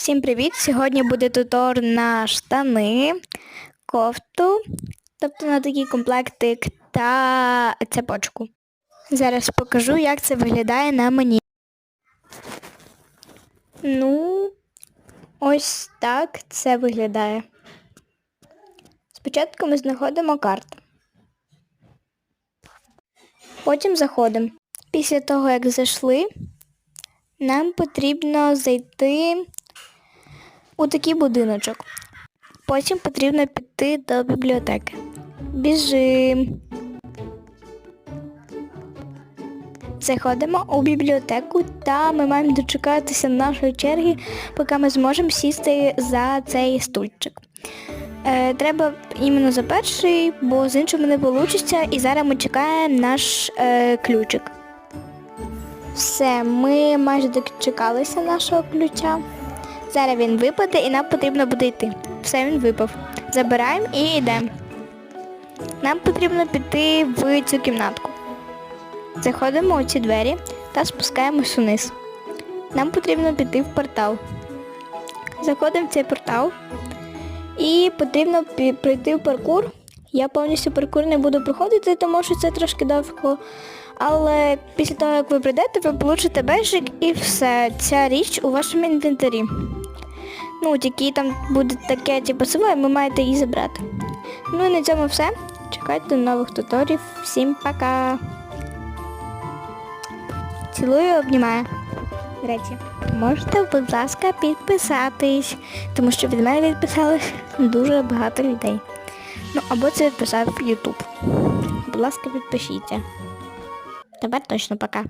Всім привіт! Сьогодні буде тутор на штани, кофту, тобто на такий комплектик та цепочку. Зараз покажу, як це виглядає на мені. Ну, ось так це виглядає. Спочатку ми знаходимо карту. Потім заходимо. Після того, як зайшли, нам потрібно зайти у такий будиночок. Потім потрібно піти до бібліотеки. Біжим. Заходимо у бібліотеку та ми маємо дочекатися нашої черги, поки ми зможемо сісти за цей стульчик. Е, треба іменно за перший, бо з іншим не вийде, і зараз ми чекаємо наш е, ключик. Все, ми майже дочекалися нашого ключа. Зараз він випаде і нам потрібно буде йти. Все, він випав. Забираємо і йдемо. Нам потрібно піти в цю кімнатку. Заходимо у ці двері та спускаємось униз. Нам потрібно піти в портал. Заходимо в цей портал і потрібно пройти в паркур. Я повністю паркур не буду проходити, тому що це трошки довго. Але після того, як ви прийдете, ви получите бежик і все. Ця річ у вашому інвентарі. Ну, тільки там буде таке, типу, село, ви маєте її забрати. Ну і на цьому все. Чекайте нових туторів. Всім пока. Цілую, обнімаю. До речі, можете, будь ласка, підписатись, тому що від мене відписались дуже багато людей. Ну, або це відписав YouTube. Будь ласка, підпишіться. Тепер точно пока.